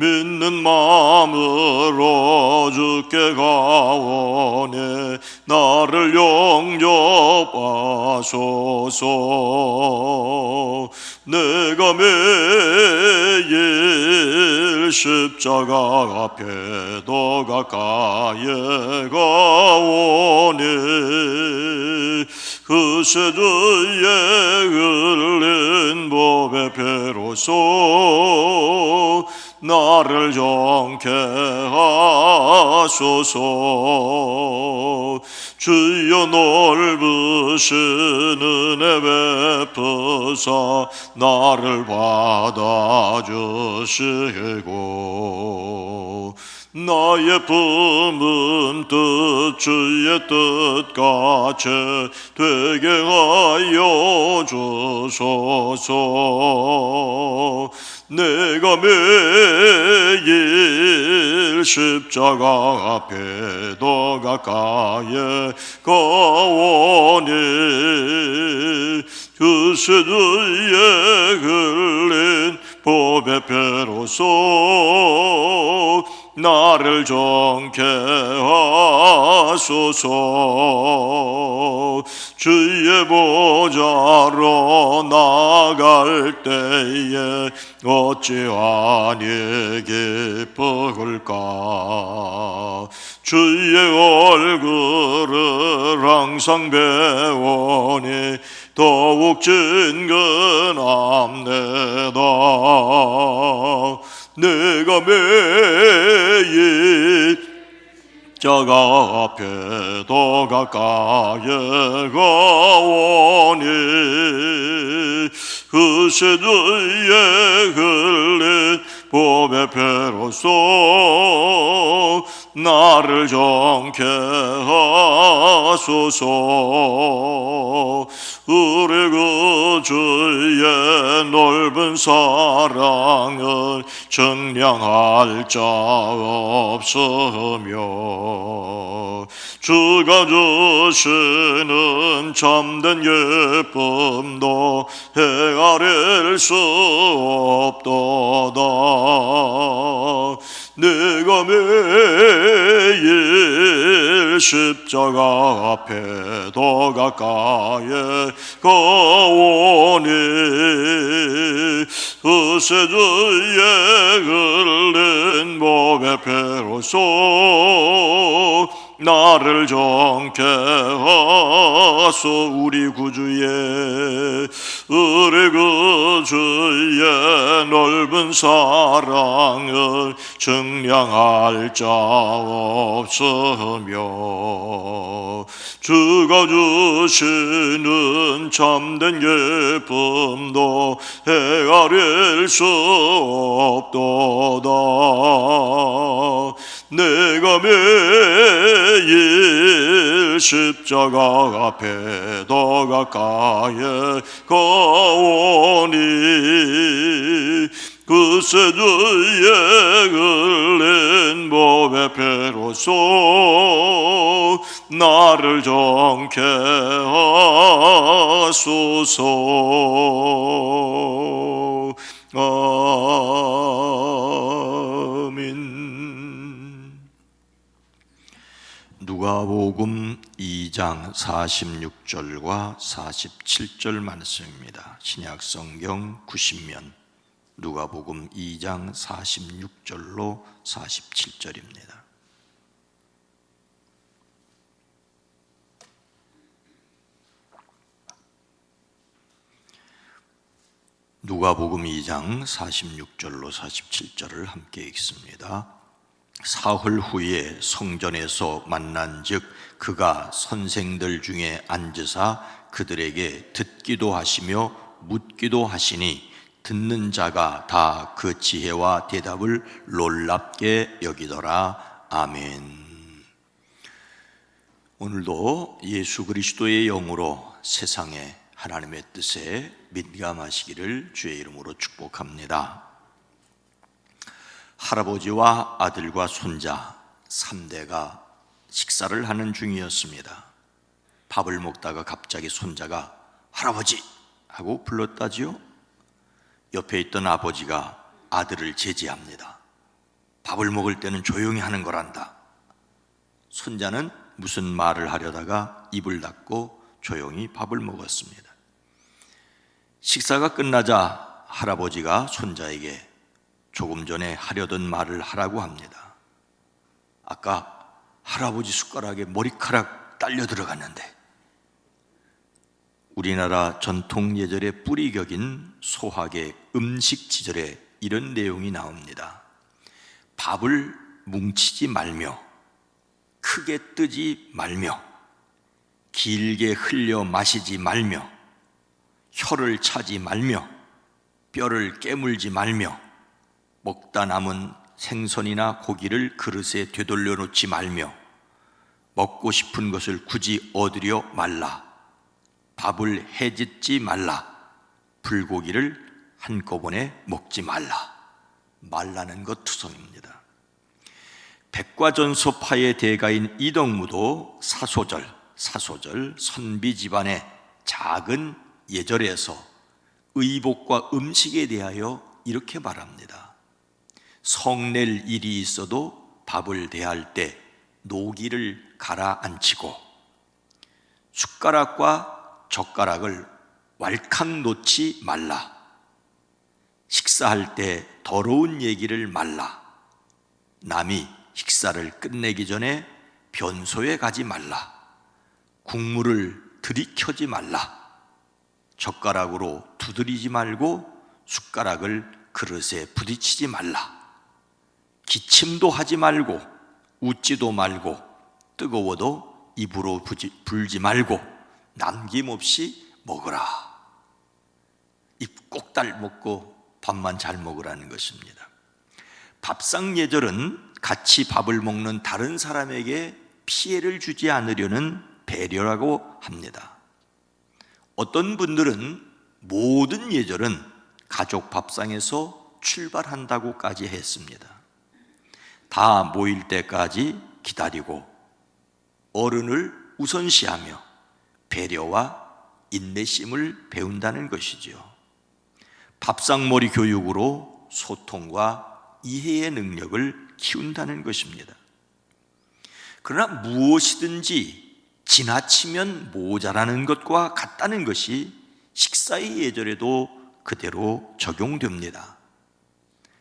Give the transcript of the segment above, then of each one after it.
믿는 마음으로 주께 가오네. 나를 영접하소서. 내가 매일 십자가 앞에 더 가까이 가오니 그 세주에 하소서. 주여 넓으신 은혜 베푸사 나를 받아주시고 나의 품은 뜻 주의 뜻같이 되게 하여 주소서 내가 매일 십자가 앞에 더 가까이 가오니 그 세주에 흘린 법의 배로서 나를 정케 하소서. 주의 보좌로 나갈 때에 어찌하니 기쁘을까? 주의 얼굴을 항상 배우니 더욱 진근함내다 내가 매일 자가 앞에 더 가까이 가오니 그 세주에 흘린 법의 배로서 나를 정케 하소서 우리 그 주의 넓은 사랑을 증량할 자 없으며 주가 주시는 참된 예쁨도 헤아릴 수 없도다 내가 매일 십자가 앞에 더 가까이 가오니 그 세주에 흘린 법의 배로서 나를 정케 하소 우리 구주의 우리 구주의 넓은 사랑을 증량할 자 없으며 주가 주시는 참된 예쁨도 헤아릴 수 없도다. 내가 매일 십자가 앞에 더 가까이 가오니 그 세주에 흘린 법의 배로서 나를 정케 하소서 2장 46절과 47절 말씀입니다. 신약 성경 90면 누가복음 2장 46절로 47절입니다. 누가복음 2장 46절로 47절을 함께 읽습니다. 사흘 후에 성전에서 만난즉 그가 선생들 중에 앉으사 그들에게 듣기도 하시며 묻기도 하시니 듣는 자가 다 그 지혜와 대답을 놀랍게 여기더라 아멘. 오늘도 예수 그리스도의 영으로 세상에 하나님의 뜻에 민감하시기를 주의 이름으로 축복합니다. 할아버지와 아들과 손자 3대가 식사를 하는 중이었습니다. 밥을 먹다가 갑자기 손자가 할아버지 하고 불렀다지요. 옆에 있던 아버지가 아들을 제지합니다. 밥을 먹을 때는 조용히 하는 거란다. 손자는 무슨 말을 하려다가 입을 닫고 조용히 밥을 먹었습니다. 식사가 끝나자 할아버지가 손자에게 조금 전에 하려던 말을 하라고 합니다. 아까 할아버지 숟가락에 머리카락 딸려 들어갔는데 우리나라 전통 예절의 뿌리격인 소학의 음식 지절에 이런 내용이 나옵니다. 밥을 뭉치지 말며 크게 뜨지 말며 길게 흘려 마시지 말며 혀를 차지 말며 뼈를 깨물지 말며 먹다 남은 생선이나 고기를 그릇에 되돌려 놓지 말며 먹고 싶은 것을 굳이 얻으려 말라. 밥을 해짓지 말라. 불고기를 한꺼번에 먹지 말라. 말라는 것 투성입니다. 백과전소파의 대가인 이덕무도 사소절, 사소절 선비 집안의 작은 예절에서 의복과 음식에 대하여 이렇게 말합니다. 성낼 일이 있어도 밥을 대할 때 노기를 가라앉히고 숟가락과 젓가락을 왈칵 놓지 말라. 식사할 때 더러운 얘기를 말라. 남이 식사를 끝내기 전에 변소에 가지 말라. 국물을 들이켜지 말라. 젓가락으로 두드리지 말고 숟가락을 그릇에 부딪히지 말라. 기침도 하지 말고 웃지도 말고 뜨거워도 입으로 불지 말고 남김없이 먹으라. 입 꼭달 먹고 밥만 잘 먹으라는 것입니다. 밥상 예절은 같이 밥을 먹는 다른 사람에게 피해를 주지 않으려는 배려라고 합니다. 어떤 분들은 모든 예절은 가족 밥상에서 출발한다고까지 했습니다. 다 모일 때까지 기다리고 어른을 우선시하며 배려와 인내심을 배운다는 것이지요. 밥상머리 교육으로 소통과 이해의 능력을 키운다는 것입니다. 그러나 무엇이든지 지나치면 모자라는 것과 같다는 것이 식사의 예절에도 그대로 적용됩니다.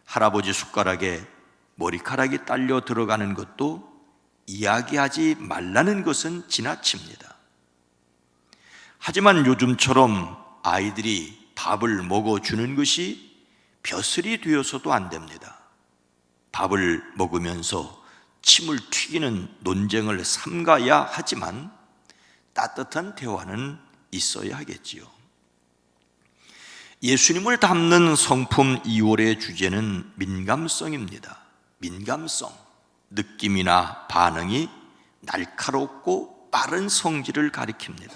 할아버지 숟가락에 머리카락이 딸려 들어가는 것도 이야기하지 말라는 것은 지나칩니다. 하지만 요즘처럼 아이들이 밥을 먹어주는 것이 벼슬이 되어서도 안 됩니다. 밥을 먹으면서 침을 튀기는 논쟁을 삼가야 하지만 따뜻한 대화는 있어야 하겠지요. 예수님을 담는 성품 2월의 주제는 민감성입니다. 민감성, 느낌이나 반응이 날카롭고 빠른 성질을 가리킵니다.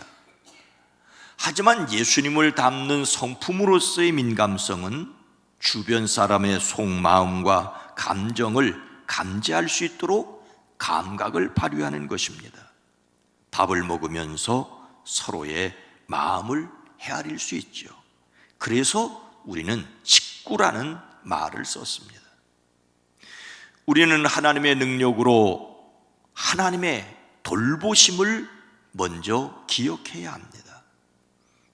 하지만 예수님을 담는 성품으로서의 민감성은 주변 사람의 속마음과 감정을 감지할 수 있도록 감각을 발휘하는 것입니다. 밥을 먹으면서 서로의 마음을 헤아릴 수 있죠. 그래서 우리는 식구라는 말을 썼습니다. 우리는 하나님의 능력으로 하나님의 돌보심을 먼저 기억해야 합니다.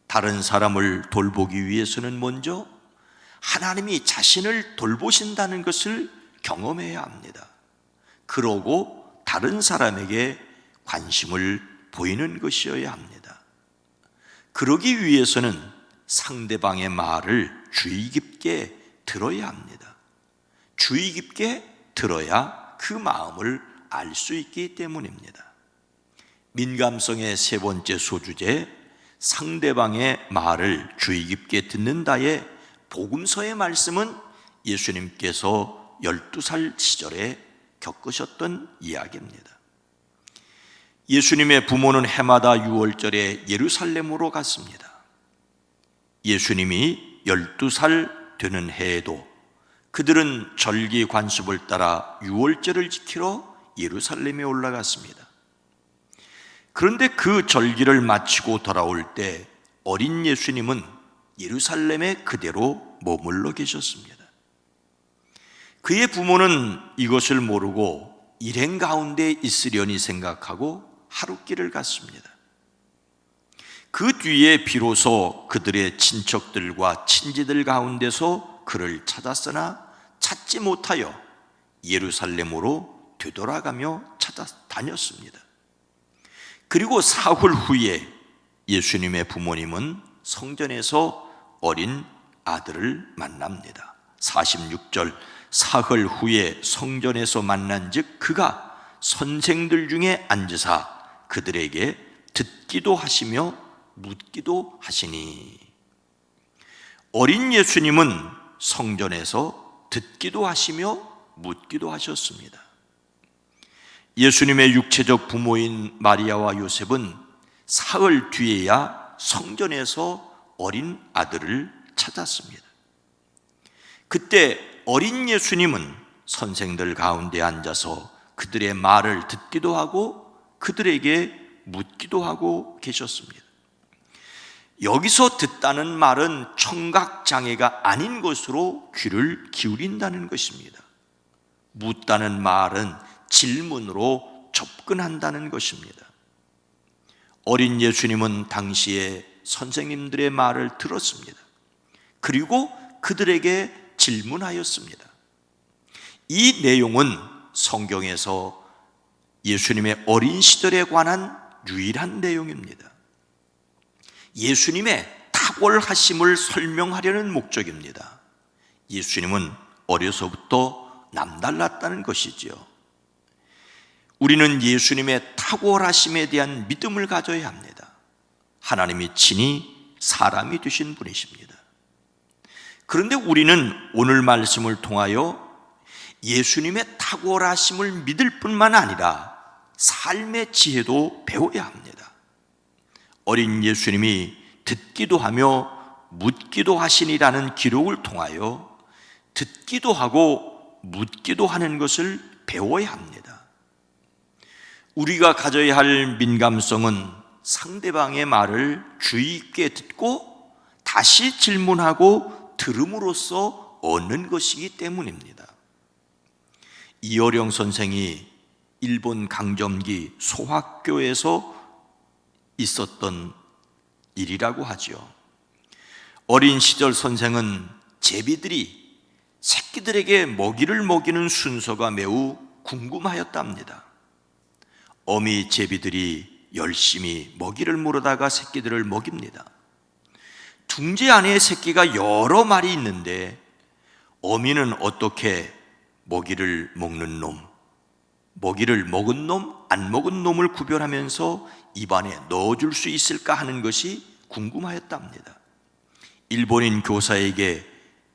다른 사람을 돌보기 위해서는 먼저 하나님이 자신을 돌보신다는 것을 경험해야 합니다. 그러고 다른 사람에게 관심을 보이는 것이어야 합니다. 그러기 위해서는 상대방의 말을 주의 깊게 들어야 합니다. 주의 깊게 들어야 그 마음을 알 수 있기 때문입니다. 민감성의 세 번째 소주제, 상대방의 말을 주의 깊게 듣는다의 복음서의 말씀은 예수님께서 12살 시절에 겪으셨던 이야기입니다. 예수님의 부모는 해마다 6월절에 예루살렘으로 갔습니다. 예수님이 12살 되는 해에도 그들은 절기 관습을 따라 6월절을 지키러 예루살렘에 올라갔습니다. 그런데 그 절기를 마치고 돌아올 때 어린 예수님은 예루살렘에 그대로 머물러 계셨습니다. 그의 부모는 이것을 모르고 일행 가운데 있으려니 생각하고 하룻길을 갔습니다. 그 뒤에 비로소 그들의 친척들과 친지들 가운데서 그를 찾았으나 찾지 못하여 예루살렘으로 되돌아가며 찾아 다녔습니다. 그리고 사흘 후에 예수님의 부모님은 성전에서 어린 아들을 만납니다. 46절 사흘 후에 성전에서 만난즉 그가 선생들 중에 앉으사 그들에게 듣기도 하시며 묻기도 하시니 어린 예수님은 성전에서 듣기도 하시며 묻기도 하셨습니다. 예수님의 육체적 부모인 마리아와 요셉은 사흘 뒤에야 성전에서 어린 아들을 찾았습니다. 그때 어린 예수님은 선생들 가운데 앉아서 그들의 말을 듣기도 하고 그들에게 묻기도 하고 계셨습니다. 여기서 듣다는 말은 청각 장애가 아닌 것으로 귀를 기울인다는 것입니다. 묻다는 말은 질문으로 접근한다는 것입니다. 어린 예수님은 당시에 선생님들의 말을 들었습니다. 그리고 그들에게 질문하였습니다. 이 내용은 성경에서 예수님의 어린 시절에 관한 유일한 내용입니다. 예수님의 탁월하심을 설명하려는 목적입니다. 예수님은 어려서부터 남달랐다는 것이지요. 우리는 예수님의 탁월하심에 대한 믿음을 가져야 합니다. 하나님이 친히 사람이 되신 분이십니다. 그런데 우리는 오늘 말씀을 통하여 예수님의 탁월하심을 믿을 뿐만 아니라 삶의 지혜도 배워야 합니다. 어린 예수님이 듣기도 하며 묻기도 하시니라는 기록을 통하여 듣기도 하고 묻기도 하는 것을 배워야 합니다. 우리가 가져야 할 민감성은 상대방의 말을 주의 있게 듣고 다시 질문하고 들음으로써 얻는 것이기 때문입니다. 이어령 선생이 일본 강점기 소학교에서 있었던 일이라고 하죠. 어린 시절 선생은 제비들이 새끼들에게 먹이를 먹이는 순서가 매우 궁금하였답니다. 어미 제비들이 열심히 먹이를 물어다가 새끼들을 먹입니다. 둥지 안에 새끼가 여러 마리 있는데 어미는 어떻게 먹이를 먹는 놈, 먹이를 먹은 놈, 안 먹은 놈을 구별하면서 입안에 넣어줄 수 있을까 하는 것이 궁금하였답니다. 일본인 교사에게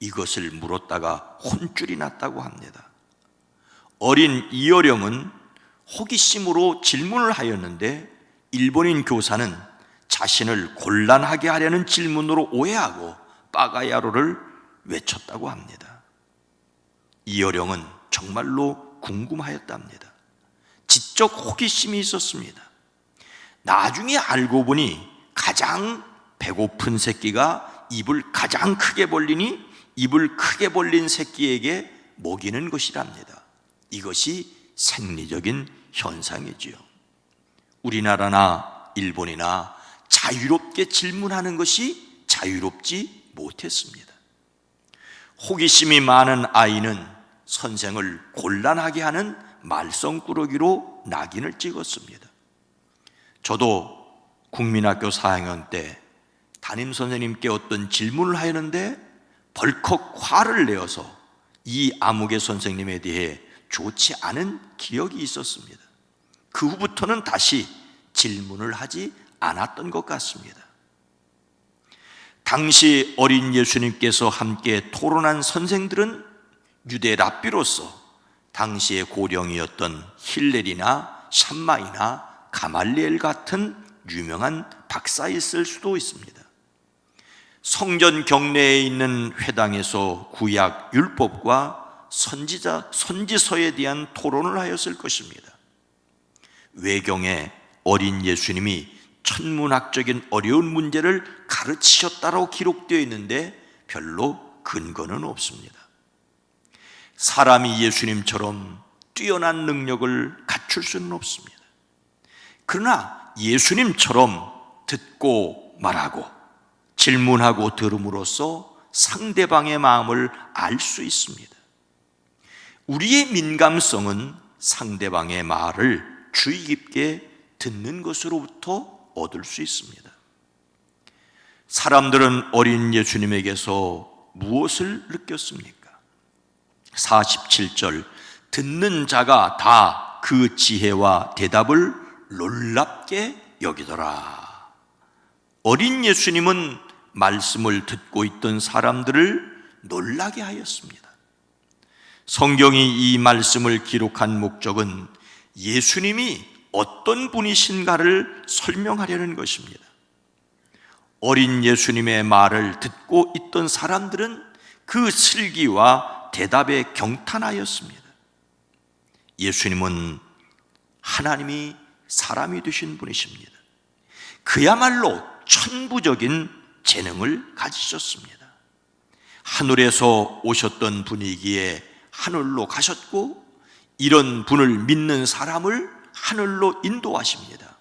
이것을 물었다가 혼쭐이 났다고 합니다. 어린 이어령은 호기심으로 질문을 하였는데 일본인 교사는 자신을 곤란하게 하려는 질문으로 오해하고 빠가야로를 외쳤다고 합니다. 이어령은 정말로 궁금하였답니다. 지적 호기심이 있었습니다. 나중에 알고 보니 가장 배고픈 새끼가 입을 가장 크게 벌리니 입을 크게 벌린 새끼에게 먹이는 것이랍니다. 이것이 생리적인 현상이지요. 우리나라나 일본이나 자유롭게 질문하는 것이 자유롭지 못했습니다. 호기심이 많은 아이는 선생을 곤란하게 하는 말썽꾸러기로 낙인을 찍었습니다. 저도 국민학교 4학년 때 담임 선생님께 어떤 질문을 하였는데 벌컥 화를 내어서 이 아무개 선생님에 대해 좋지 않은 기억이 있었습니다. 그 후부터는 다시 질문을 하지 않았던 것 같습니다. 당시 어린 예수님께서 함께 토론한 선생들은 유대 랍비로서 당시의 고령이었던 힐렐이나 샴마이나 가말리엘 같은 유명한 박사였을 수도 있습니다. 성전 경내에 있는 회당에서 구약 율법과 선지자 선지서에 대한 토론을 하였을 것입니다. 외경에 어린 예수님이 천문학적인 어려운 문제를 가르치셨다고 기록되어 있는데 별로 근거는 없습니다. 사람이 예수님처럼 뛰어난 능력을 갖출 수는 없습니다. 그러나 예수님처럼 듣고 말하고 질문하고 들음으로써 상대방의 마음을 알 수 있습니다. 우리의 민감성은 상대방의 말을 주의 깊게 듣는 것으로부터 얻을 수 있습니다. 사람들은 어린 예수님에게서 무엇을 느꼈습니까? 47절 듣는 자가 다 그 지혜와 대답을 놀랍게 여기더라. 어린 예수님은 말씀을 듣고 있던 사람들을 놀라게 하였습니다. 성경이 이 말씀을 기록한 목적은 예수님이 어떤 분이신가를 설명하려는 것입니다. 어린 예수님의 말을 듣고 있던 사람들은 그 슬기와 대답에 경탄하였습니다. 예수님은 하나님이 사람이 되신 분이십니다. 그야말로 천부적인 재능을 가지셨습니다. 하늘에서 오셨던 분이기에 하늘로 가셨고 이런 분을 믿는 사람을 하늘로 인도하십니다.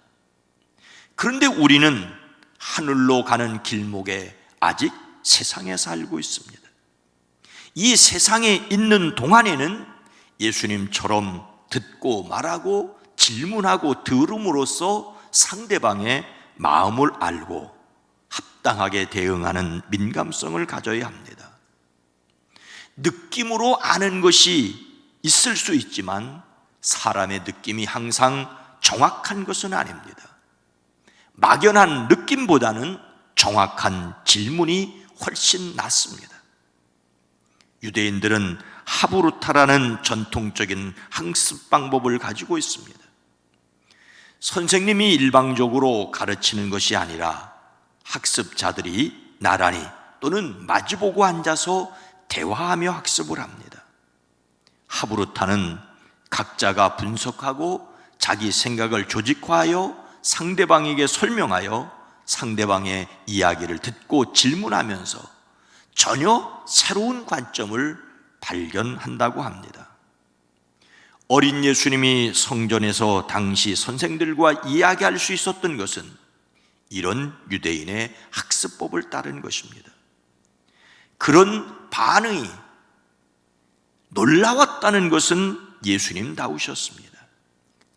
그런데 우리는 하늘로 가는 길목에 아직 세상에 살고 있습니다. 이 세상에 있는 동안에는 예수님처럼 듣고 말하고 질문하고 들음으로써 상대방의 마음을 알고 합당하게 대응하는 민감성을 가져야 합니다. 느낌으로 아는 것이 있을 수 있지만 사람의 느낌이 항상 정확한 것은 아닙니다. 막연한 느낌보다는 정확한 질문이 훨씬 낫습니다. 유대인들은 하부루타라는 전통적인 학습 방법을 가지고 있습니다. 선생님이 일방적으로 가르치는 것이 아니라 학습자들이 나란히 또는 마주보고 앉아서 대화하며 학습을 합니다. 하부루타는 각자가 분석하고 자기 생각을 조직화하여 상대방에게 설명하여 상대방의 이야기를 듣고 질문하면서 전혀 새로운 관점을 발견한다고 합니다. 어린 예수님이 성전에서 당시 선생들과 이야기할 수 있었던 것은 이런 유대인의 학습법을 따른 것입니다. 그런 반응이 놀라웠다는 것은 예수님 다우셨습니다.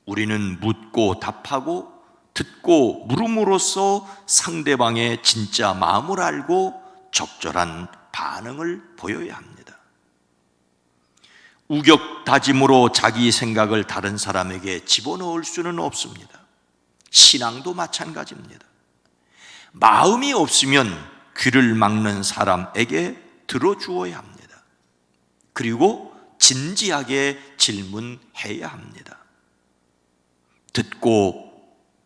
우리는 묻고 답하고 듣고 물음으로써 상대방의 진짜 마음을 알고 적절한 반응을 보여야 합니다. 우격다짐으로 자기 생각을 다른 사람에게 집어넣을 수는 없습니다. 신앙도 마찬가지입니다. 마음이 없으면 귀를 막는 사람에게 들어주어야 합니다. 그리고 진지하게 질문해야 합니다. 듣고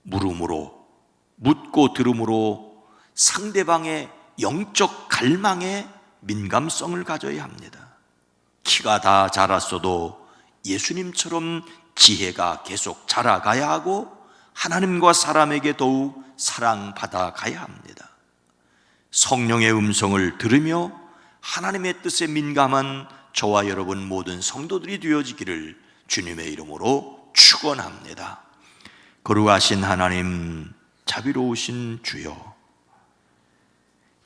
물음으로, 묻고 들음으로 상대방의 영적 갈망에 민감성을 가져야 합니다. 키가 다 자랐어도 예수님처럼 지혜가 계속 자라가야 하고 하나님과 사람에게 더욱 사랑받아 가야 합니다. 성령의 음성을 들으며 하나님의 뜻에 민감한 저와 여러분 모든 성도들이 되어지기를 주님의 이름으로 축원합니다. 거룩하신 하나님, 자비로우신 주여,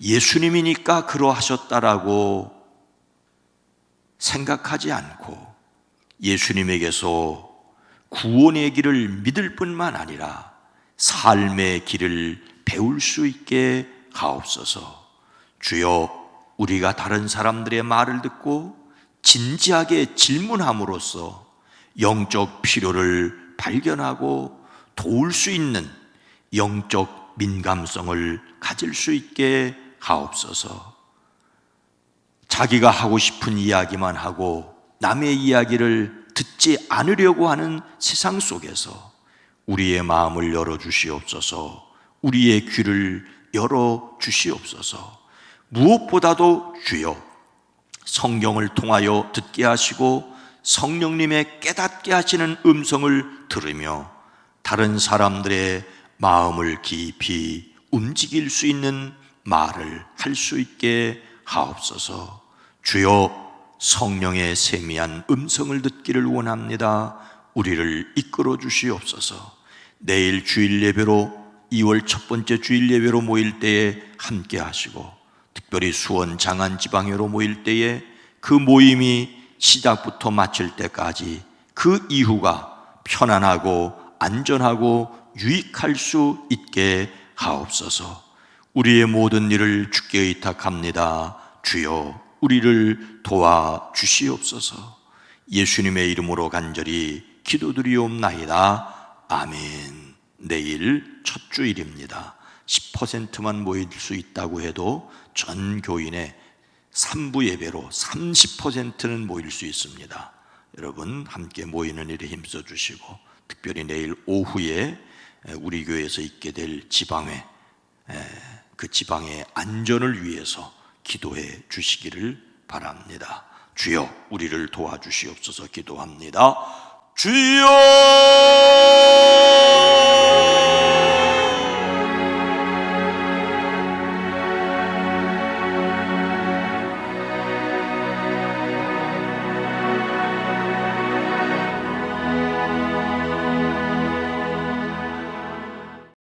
예수님이니까 그러하셨다라고 생각하지 않고 예수님에게서 구원의 길을 믿을 뿐만 아니라 삶의 길을 배울 수 있게 하옵소서. 주여, 우리가 다른 사람들의 말을 듣고 진지하게 질문함으로써 영적 필요를 발견하고 도울 수 있는 영적 민감성을 가질 수 있게 하옵소서. 자기가 하고 싶은 이야기만 하고 남의 이야기를 듣지 않으려고 하는 세상 속에서 우리의 마음을 열어 주시옵소서. 우리의 귀를 열어 주시옵소서. 무엇보다도 주여 성경을 통하여 듣게 하시고 성령님의 깨닫게 하시는 음성을 들으며 다른 사람들의 마음을 깊이 움직일 수 있는 말을 할 수 있게 하옵소서. 주여 성령의 세미한 음성을 듣기를 원합니다. 우리를 이끌어 주시옵소서. 내일 주일 예배로 2월 첫 번째 주일 예배로 모일 때에 함께 하시고 특별히 수원 장안 지방회로 모일 때에 그 모임이 시작부터 마칠 때까지 그 이후가 편안하고 안전하고 유익할 수 있게 하옵소서. 우리의 모든 일을 주께 의탁합니다. 주여 우리를 도와 주시옵소서. 예수님의 이름으로 간절히 기도드리옵나이다. 아멘. 내일 첫 주일입니다. 10%만 모일 수 있다고 해도 전 교인의 3부 예배로 30%는 모일 수 있습니다. 여러분 함께 모이는 일에 힘써 주시고 특별히 내일 오후에 우리 교회에서 있게 될 지방회 그 지방의 안전을 위해서 기도해 주시기를 바랍니다. 주여 우리를 도와주시옵소서 기도합니다. 주여